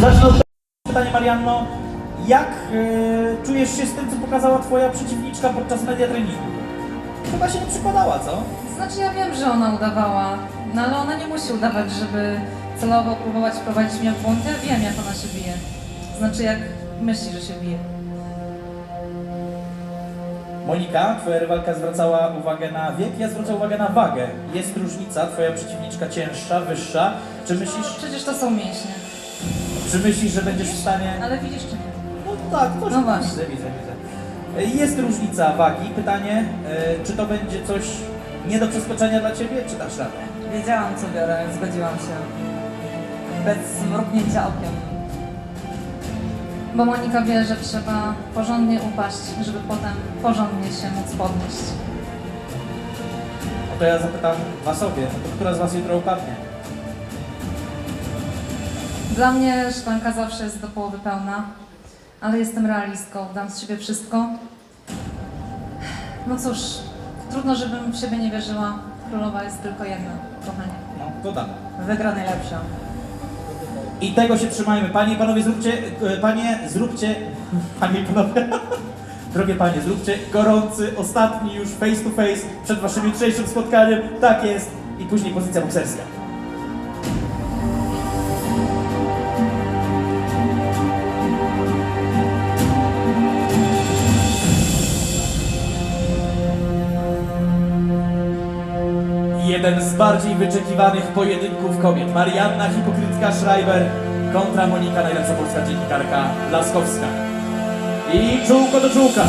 Zacznę od pytania Marianno. Jak e, czujesz się z tym, co pokazała twoja przeciwniczka podczas media treningu? Chyba się nie przykładała, co? Znaczy ja wiem, że ona udawała, no ale ona nie musi udawać, żeby celowo próbować wprowadzić mnie w błąd. Ja wiem, jak ona się bije. Znaczy jak myśli, że się bije. Monika, twoja rywalka zwracała uwagę na wiek, ja zwracam uwagę na wagę. Jest różnica, twoja przeciwniczka cięższa, wyższa. Czy myślisz, Przecież to są mięśnie. Czy myślisz że będziesz w stanie... Ale widzisz czy nie? No tak, to No właśnie. widzę, widzę, widzę. Jest różnica wagi. Pytanie, e, czy to będzie coś nie do przeskoczenia dla ciebie, czy dasz radę? Wiedziałam co biorę, zgodziłam się. Bez mrugnięcia okiem. Bo Monika wie, że trzeba porządnie upaść, żeby potem porządnie się móc podnieść. No to ja zapytam was obie, no to która z was jutro upadnie? Dla mnie szklanka zawsze jest do połowy pełna, ale jestem realistką, dam z siebie wszystko. No cóż, trudno, żebym w siebie nie wierzyła. Królowa jest tylko jedna, kochanie. No, to dam. Wygra najlepsza. I tego się trzymajmy. Panie i panowie, zróbcie, e, panie, zróbcie, panie i panowie, drogie panie, zróbcie gorący, ostatni już face to face przed waszym jutrzejszym spotkaniem. Tak jest. I później pozycja bokserska. Jeden z bardziej wyczekiwanych pojedynków kobiet. Marianna Hipokrytka Schreiber kontra Monika, najlepsza polska dziennikarka Laskowska. I czułko do czułka.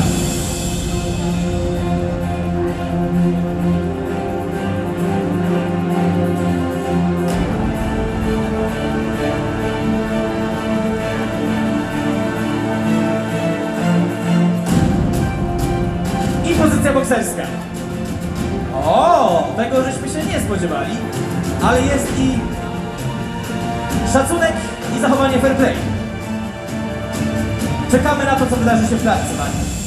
I pozycja bokserska. Tego żeśmy się nie spodziewali, ale jest i szacunek i zachowanie fair play. Czekamy na to, co wydarzy się w klatce, panie.